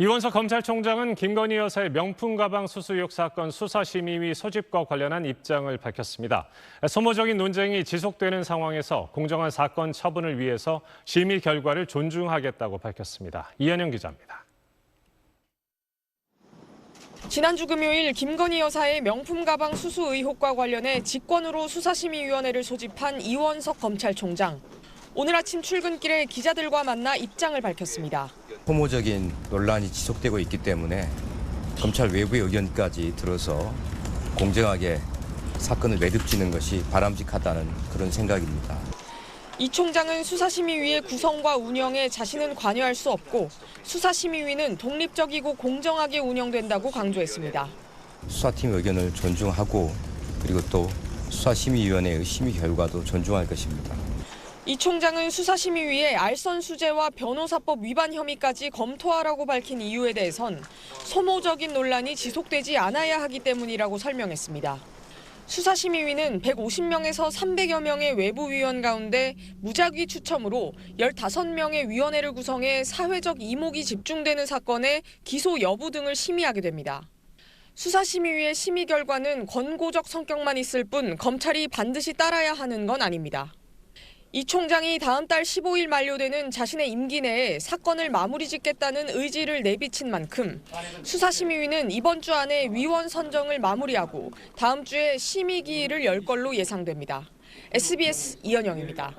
이원석 검찰총장은 김건희 여사의 명품 가방 수수 의혹 사건 수사심의위 소집과 관련한 입장을 밝혔습니다. 소모적인 논쟁이 지속되는 상황에서 공정한 사건 처분을 위해서 심의 결과를 존중하겠다고 밝혔습니다. 이현영 기자입니다. 지난주 금요일 김건희 여사의 명품 가방 수수 의혹과 관련해 직권으로 수사심의위원회를 소집한 이원석 검찰총장. 오늘 아침 출근길에 기자들과 만나 입장을 밝혔습니다. 소모적인 논란이 지속되고 있기 때문에 검찰 외부의 의견까지 들어서 공정하게 사건을 매듭지는 것이 바람직하다는 그런 생각입니다. 이 총장은 수사심의위의 구성과 운영에 자신은 관여할 수 없고 수사심의위는 독립적이고 공정하게 운영된다고 강조했습니다. 수사팀 의견을 존중하고 그리고 또 수사심의위원회의 심의 결과도 존중할 것입니다. 이 총장은 수사심의위에 알선 수재와 변호사법 위반 혐의까지 검토하라고 밝힌 이유에 대해선 소모적인 논란이 지속되지 않아야 하기 때문이라고 설명했습니다. 수사심의위는 150명에서 300여 명의 외부 위원 가운데 무작위 추첨으로 15명의 위원회를 구성해 사회적 이목이 집중되는 사건의 기소 여부 등을 심의하게 됩니다. 수사심의위의 심의 결과는 권고적 성격만 있을 뿐 검찰이 반드시 따라야 하는 건 아닙니다. 이 총장이 다음 달 15일 만료되는 자신의 임기 내에 사건을 마무리 짓겠다는 의지를 내비친 만큼 수사심의위는 이번 주 안에 위원 선정을 마무리하고 다음 주에 심의 기일을 열 걸로 예상됩니다. SBS 이현영입니다.